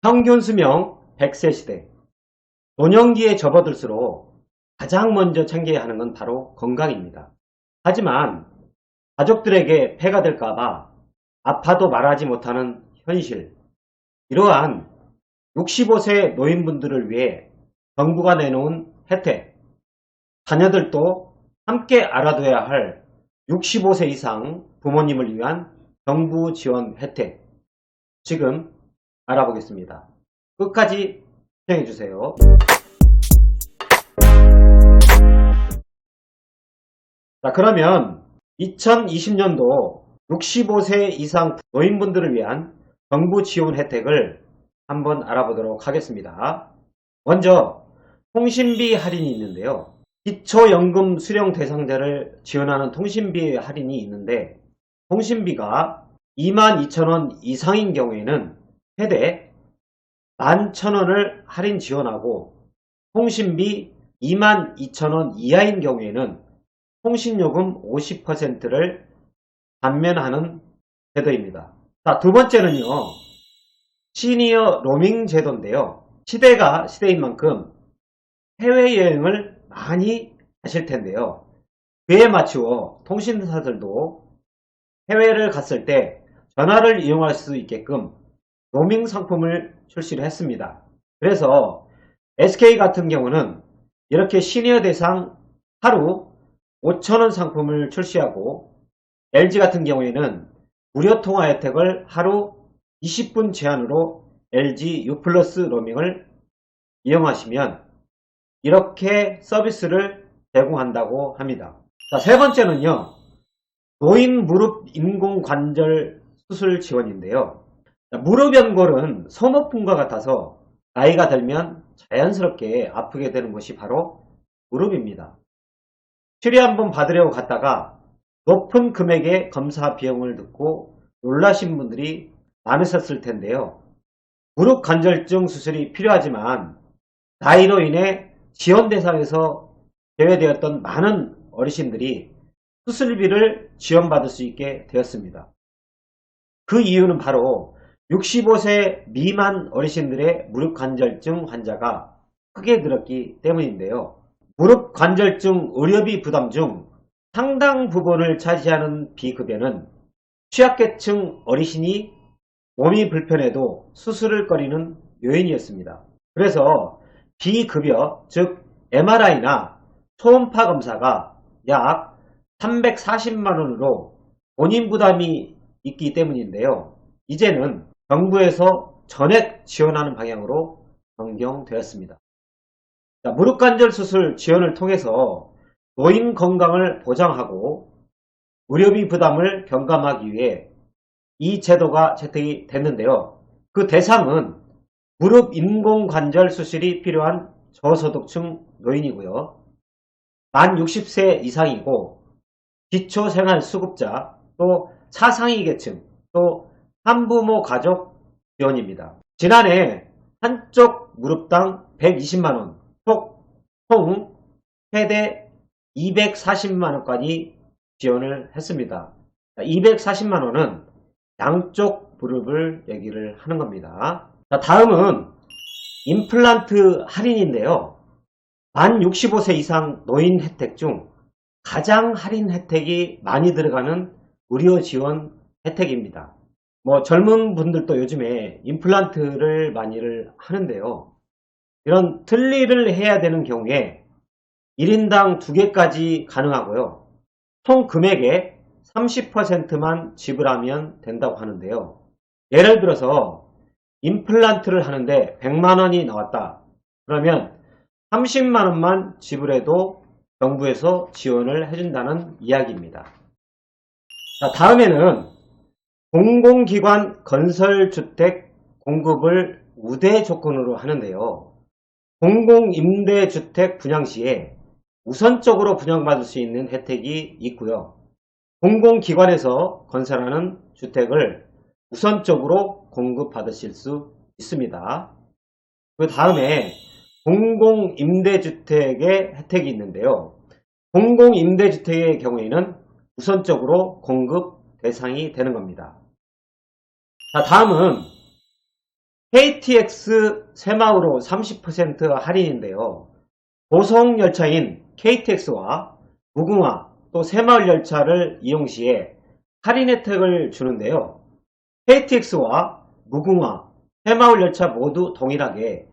평균 수명 100세 시대. 노년기에 접어들수록 가장 먼저 챙겨야 하는 건 바로 건강입니다. 하지만 가족들에게 폐가 될까봐 아파도 말하지 못하는 현실. 이러한 65세 노인분들을 위해 정부가 내놓은 혜택. 자녀들도 함께 알아둬야 할 65세 이상 부모님을 위한 정부 지원 혜택. 지금 알아보겠습니다. 끝까지 시청해주세요. 자, 그러면 2020년도 65세 이상 노인분들을 위한 정부 지원 혜택을 한번 알아보도록 하겠습니다. 먼저 통신비 할인이 있는데요. 기초연금 수령 대상자를 지원하는 통신비 할인이 있는데 통신비가 22,000원 이상인 경우에는 최대 11,000원을 할인 지원하고 통신비 22,000원 이하인 경우에는 통신요금 50%를 감면하는 제도입니다. 자, 두 번째는요. 시니어 로밍 제도인데요. 시대가 시대인 만큼 해외여행을 많이 하실 텐데요. 그에 맞추어 통신사들도 해외를 갔을 때 전화를 이용할 수 있게끔 로밍 상품을 출시를 했습니다. 그래서 SK 같은 경우는 이렇게 시니어 대상 하루 5천원 상품을 출시하고 LG 같은 경우에는 무료 통화 혜택을 하루 20분 제한으로 LG U 플러스 로밍을 이용하시면 이렇게 서비스를 제공한다고 합니다. 자, 세 번째는요. 노인 무릎 인공관절 수술 지원인데요. 자, 무릎 연골은 소모품과 같아서 나이가 들면 자연스럽게 아프게 되는 것이 바로 무릎입니다. 치료 한번 받으려고 갔다가 높은 금액의 검사 비용을 듣고 놀라신 분들이 많으셨을 텐데요. 무릎 관절증 수술이 필요하지만 나이로 인해 지원 대상에서 제외되었던 많은 어르신들이 수술비를 지원받을 수 있게 되었습니다. 그 이유는 바로 65세 미만 어르신들의 무릎 관절증 환자가 크게 늘었기 때문인데요. 무릎 관절증 의료비 부담 중 상당 부분을 차지하는 비급여는 취약계층 어르신이 몸이 불편해도 수술을 꺼리는 요인이었습니다. 그래서 비급여, 즉 MRI나 초음파 검사가 약 340만원으로 본인 부담이 있기 때문인데요. 이제는 정부에서 전액 지원하는 방향으로 변경되었습니다. 자, 무릎관절 수술 지원을 통해서 노인 건강을 보장하고 의료비 부담을 경감하기 위해 이 제도가 채택이 됐는데요. 그 대상은 무릎 인공관절 수술이 필요한 저소득층 노인이고요. 만 60세 이상이고 기초생활수급자 또 사상위 계층 또 한부모 가족 지원입니다. 지난해 한쪽 무릎당 120만원 총 최대 240만원까지 지원을 했습니다. 240만원은 양쪽 무릎을 얘기를 하는 겁니다. 다음은 임플란트 할인인데요. 만 65세 이상 노인 혜택 중 가장 할인 혜택이 많이 들어가는 의료 지원 혜택입니다. 뭐 젊은 분들도 요즘에 임플란트를 많이를 하는데요. 이런 틀니를 해야 되는 경우에 1인당 2개까지 가능하고요. 총 금액의 30%만 지불하면 된다고 하는데요. 예를 들어서 임플란트를 하는데 100만원이 나왔다. 그러면 30만원만 지불해도 정부에서 지원을 해준다는 이야기입니다. 자, 다음에는 공공기관 건설주택 공급을 우대 조건으로 하는데요. 공공임대주택 분양 시에 우선적으로 분양받을 수 있는 혜택이 있고요. 공공기관에서 건설하는 주택을 우선적으로 공급받으실 수 있습니다. 그 다음에 공공임대주택의 혜택이 있는데요. 공공임대주택의 경우에는 우선적으로 공급 대상이 되는 겁니다. 자, 다음은 KTX 새마을호 30% 할인인데요. 고속 열차인 KTX와 무궁화 또 새마을 열차를 이용 시에 할인 혜택을 주는데요. KTX와 무궁화, 새마을 열차 모두 동일하게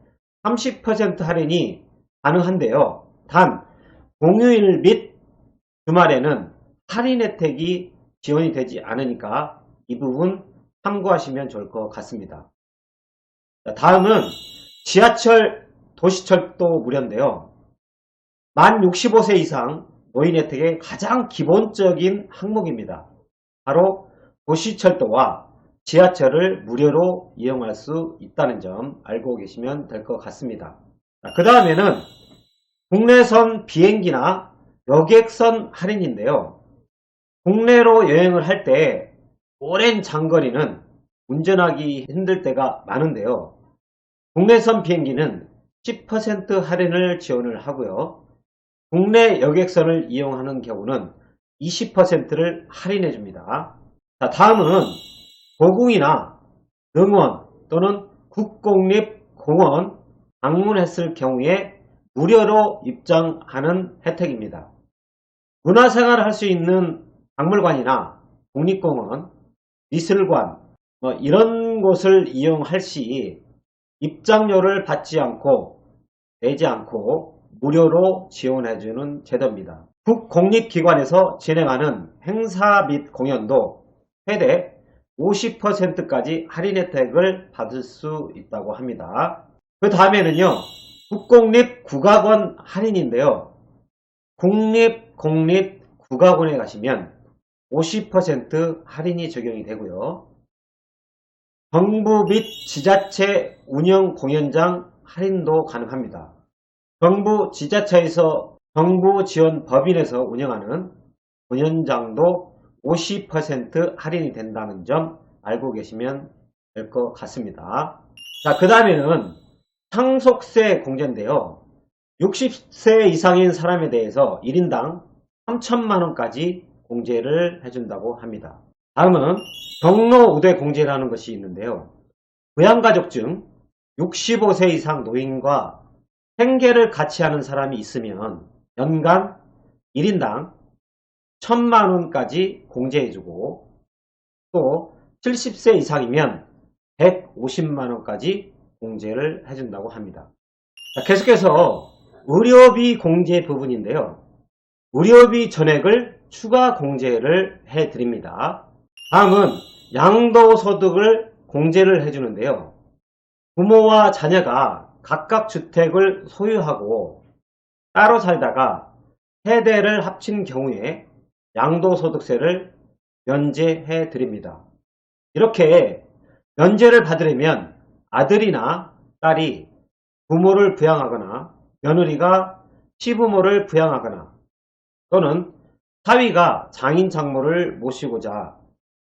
30% 할인이 가능한데요. 단 공휴일 및 주말에는 할인 혜택이 지원이 되지 않으니까 이 부분 참고하시면 좋을 것 같습니다. 자, 다음은 지하철 도시철도 무료인데요. 만 65세 이상 노인 혜택의 가장 기본적인 항목입니다. 바로 도시철도와 지하철을 무료로 이용할 수 있다는 점 알고 계시면 될 것 같습니다. 그 다음에는 국내선 비행기나 여객선 할인인데요. 국내로 여행을 할 때 오랜 장거리는 운전하기 힘들 때가 많은데요. 국내선 비행기는 10% 할인을 지원을 하고요. 국내 여객선을 이용하는 경우는 20%를 할인해 줍니다. 자, 다음은 고궁이나 능원 또는 국공립공원 방문했을 경우에 무료로 입장하는 혜택입니다. 문화생활을 할 수 있는 박물관이나 국립공원, 미술관 뭐 이런 곳을 이용할 시 입장료를 받지 않고 내지 않고 무료로 지원해주는 제도입니다. 국공립기관에서 진행하는 행사 및 공연도 최대 50%까지 할인 혜택을 받을 수 있다고 합니다. 그 다음에는요, 국공립 국악원 할인인데요. 국립, 공립, 국악원에 가시면 50% 할인이 적용이 되고요. 정부 및 지자체 운영 공연장 할인도 가능합니다. 정부 지자체에서 정부 지원 법인에서 운영하는 공연장도 50% 할인이 된다는 점 알고 계시면 될 것 같습니다. 자, 그 다음에는 상속세 공제인데요. 60세 이상인 사람에 대해서 1인당 3천만원까지 공제를 해준다고 합니다. 다음은 경로 우대 공제라는 것이 있는데요. 부양가족 중 65세 이상 노인과 생계를 같이 하는 사람이 있으면 연간 1인당 1000만원까지 공제해주고 또 70세 이상이면 150만원까지 공제를 해준다고 합니다. 자, 계속해서 의료비 공제 부분인데요. 의료비 전액을 추가 공제를 해드립니다. 다음은 양도소득을 공제를 해주는데요. 부모와 자녀가 각각 주택을 소유하고 따로 살다가 세대를 합친 경우에 양도소득세를 면제해 드립니다. 이렇게 면제를 받으려면 아들이나 딸이 부모를 부양하거나 며느리가 시부모를 부양하거나 또는 사위가 장인 장모를 모시고자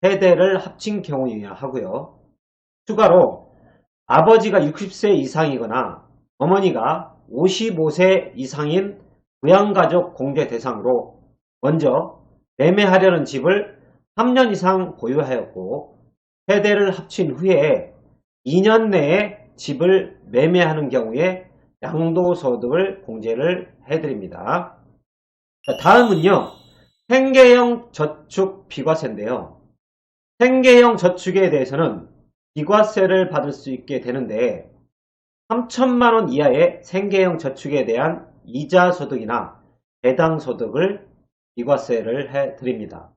세대를 합친 경우여야 하고요. 추가로 아버지가 60세 이상이거나 어머니가 55세 이상인 부양가족 공제 대상으로 먼저 매매하려는 집을 3년 이상 보유하였고 세대를 합친 후에 2년 내에 집을 매매하는 경우에 양도소득을 공제를 해드립니다. 다음은요. 생계형 저축 비과세인데요. 생계형 저축에 대해서는 비과세를 받을 수 있게 되는데 3천만원 이하의 생계형 저축에 대한 이자 소득이나 배당 소득을 비과세를 해드립니다.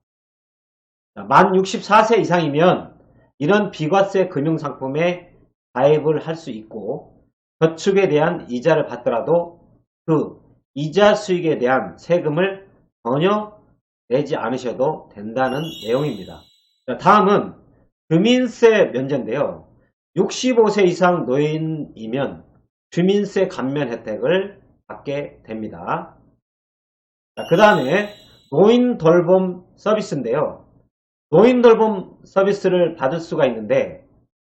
만 64세 이상이면 이런 비과세 금융상품에 가입을 할 수 있고 저축에 대한 이자를 받더라도 그 이자 수익에 대한 세금을 전혀 내지 않으셔도 된다는 내용입니다. 다음은 주민세 면제인데요. 65세 이상 노인이면 주민세 감면 혜택을 받게 됩니다. 그 다음에 노인 돌봄 서비스인데요. 노인 돌봄 서비스를 받을 수가 있는데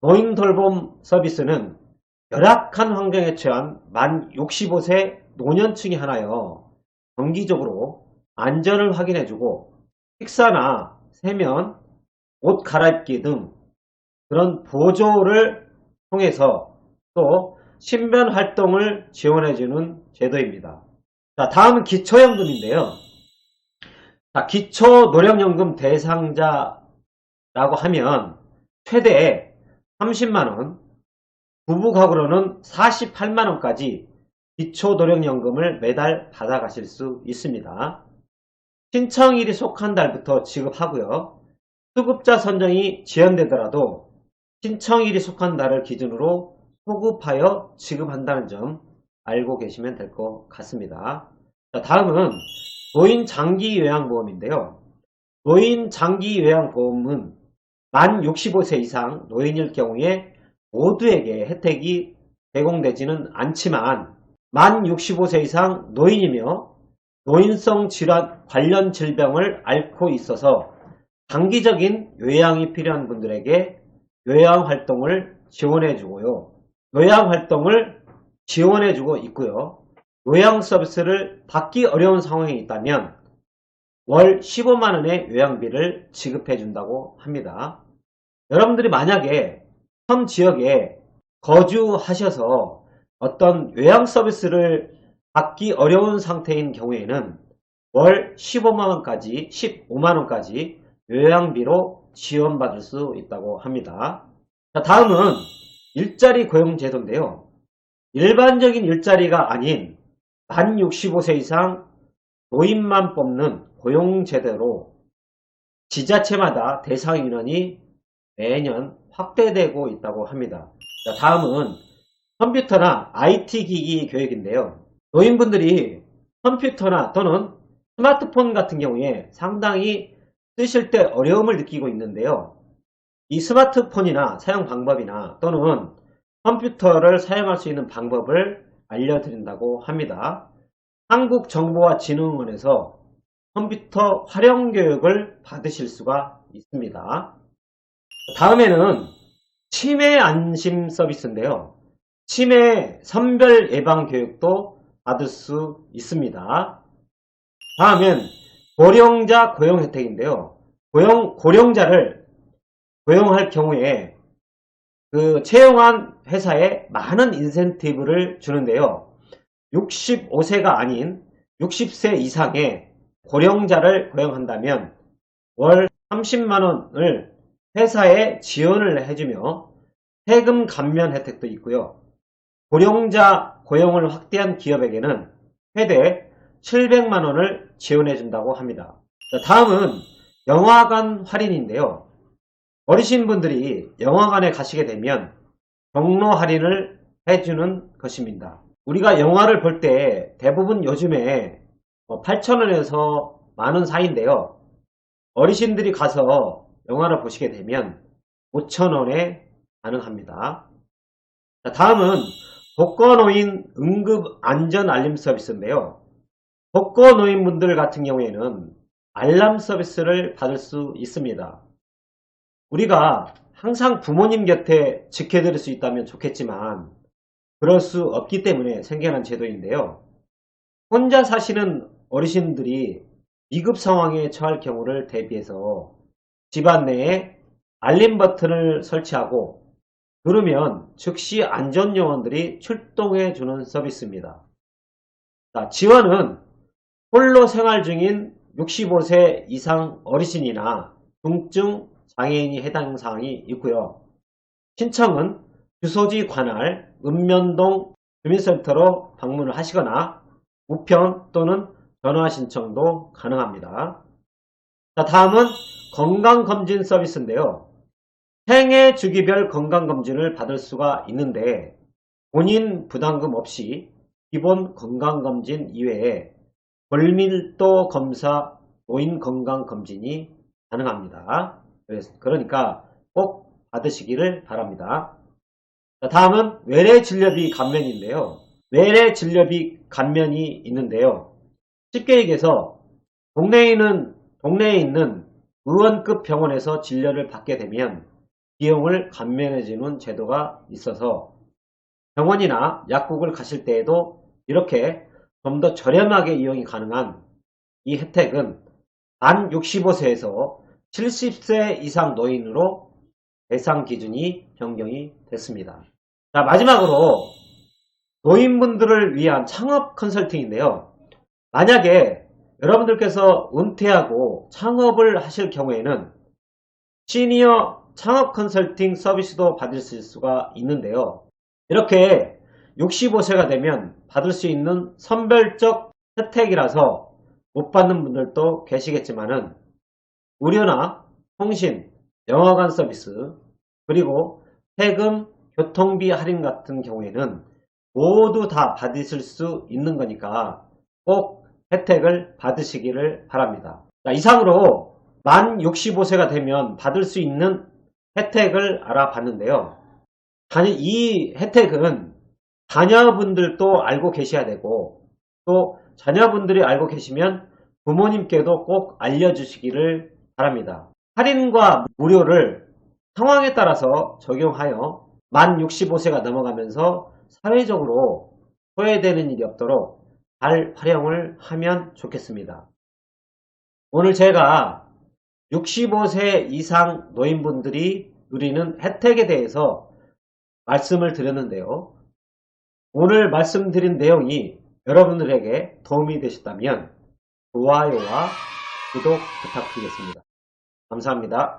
노인 돌봄 서비스는 열악한 환경에 처한 만 65세 노년층이 하나여 정기적으로 안전을 확인해주고 식사나 세면, 옷 갈아입기 등 그런 보조를 통해서 또 신변 활동을 지원해주는 제도입니다. 자, 다음은 기초연금인데요. 자, 기초노령연금 대상자라고 하면 최대 30만원, 부부가구로는 48만원까지 기초노령연금을 매달 받아가실 수 있습니다. 신청일이 속한 달부터 지급하고요. 수급자 선정이 지연되더라도 신청일이 속한 달을 기준으로 소급하여 지급한다는 점 알고 계시면 될 것 같습니다. 자, 다음은 노인 장기 요양보험인데요. 노인 장기 요양보험은 만 65세 이상 노인일 경우에 모두에게 혜택이 제공되지는 않지만 만 65세 이상 노인이며 노인성 질환 관련 질병을 앓고 있어서 장기적인 요양이 필요한 분들에게 요양 활동을 지원해 주고요. 요양 활동을 지원해 주고 있고요. 요양 서비스를 받기 어려운 상황이 있다면 월 15만원의 요양비를 지급해 준다고 합니다. 여러분들이 만약에 현 지역에 거주하셔서 어떤 요양 서비스를 받기 어려운 상태인 경우에는 월 15만원까지 15만원까지 요양비로 지원받을 수 있다고 합니다. 자, 다음은 일자리 고용제도인데요. 일반적인 일자리가 아닌 만 65세 이상 노인만 뽑는 고용제도로 지자체마다 대상 인원이 매년 확대되고 있다고 합니다. 자, 다음은 컴퓨터나 IT 기기 교육인데요. 노인분들이 컴퓨터나 또는 스마트폰 같은 경우에 상당히 쓰실 때 어려움을 느끼고 있는데요. 이 스마트폰이나 사용 방법이나 또는 컴퓨터를 사용할 수 있는 방법을 알려드린다고 합니다. 한국정보와진흥원에서 컴퓨터 활용 교육을 받으실 수가 있습니다. 다음에는 치매 안심 서비스인데요. 치매 선별 예방 교육도 받을 수 있습니다. 다음엔 고령자 고용 혜택인데요. 고용, 고령자를 고용할 경우에 그 채용한 회사에 많은 인센티브를 주는데요. 65세가 아닌 60세 이상의 고령자를 고용한다면 월 30만원을 회사에 지원을 해주며 세금 감면 혜택도 있고요. 고령자 고용을 확대한 기업에게는 최대 700만 원을 지원해 준다고 합니다. 자, 다음은 영화관 할인인데요. 어르신 분들이 영화관에 가시게 되면 경로 할인을 해주는 것입니다. 우리가 영화를 볼 때 대부분 요즘에 8,000원에서 만원 사이인데요. 어르신들이 가서 영화를 보시게 되면 5,000원에 가능합니다. 자, 다음은 독거노인 응급 안전 알림 서비스인데요. 독거노인분들 같은 경우에는 알람 서비스를 받을 수 있습니다. 우리가 항상 부모님 곁에 지켜드릴 수 있다면 좋겠지만 그럴 수 없기 때문에 생겨난 제도인데요. 혼자 사시는 어르신들이 위급 상황에 처할 경우를 대비해서 집안 내에 알림 버튼을 설치하고 누르면 즉시 안전요원들이 출동해 주는 서비스입니다. 자, 지원은 홀로 생활 중인 65세 이상 어르신이나 중증 장애인이 해당 사항이 있고요. 신청은 주소지 관할 읍면동 주민센터로 방문을 하시거나 우편 또는 전화 신청도 가능합니다. 자, 다음은 건강검진 서비스인데요. 생애 주기별 건강검진을 받을 수가 있는데 본인 부담금 없이 기본 건강검진 이외에 골밀도 검사 노인 건강검진이 가능합니다. 그러니까 꼭 받으시기를 바랍니다. 다음은 외래 진료비 감면인데요. 외래 진료비 감면이 있는데요. 쉽게 얘기해서 동네에 있는, 동네에 있는 의원급 병원에서 진료를 받게 되면 비용을 감면해주는 제도가 있어서 병원이나 약국을 가실 때에도 이렇게 좀 더 저렴하게 이용이 가능한 이 혜택은 만 65세에서 70세 이상 노인으로 대상 기준이 변경이 됐습니다. 자, 마지막으로 노인분들을 위한 창업 컨설팅인데요. 만약에 여러분들께서 은퇴하고 창업을 하실 경우에는 시니어 창업 컨설팅 서비스도 받으실 수가 있는데요. 이렇게 65세가 되면 받을 수 있는 선별적 혜택이라서 못 받는 분들도 계시겠지만은 무료나 통신, 영화관 서비스, 그리고 세금, 교통비 할인 같은 경우에는 모두 다 받으실 수 있는 거니까 꼭 혜택을 받으시기를 바랍니다. 자, 이상으로 만 65세가 되면 받을 수 있는 혜택을 알아봤는데요. 이 혜택은 자녀분들도 알고 계셔야 되고 또 자녀분들이 알고 계시면 부모님께도 꼭 알려주시기를 바랍니다. 할인과 무료를 상황에 따라서 적용하여 만 65세가 넘어가면서 사회적으로 소외되는 일이 없도록 잘 활용을 하면 좋겠습니다. 오늘 제가 65세 이상 노인분들이 누리는 혜택에 대해서 말씀을 드렸는데요. 오늘 말씀드린 내용이 여러분들에게 도움이 되셨다면 좋아요와 구독 부탁드리겠습니다. 감사합니다.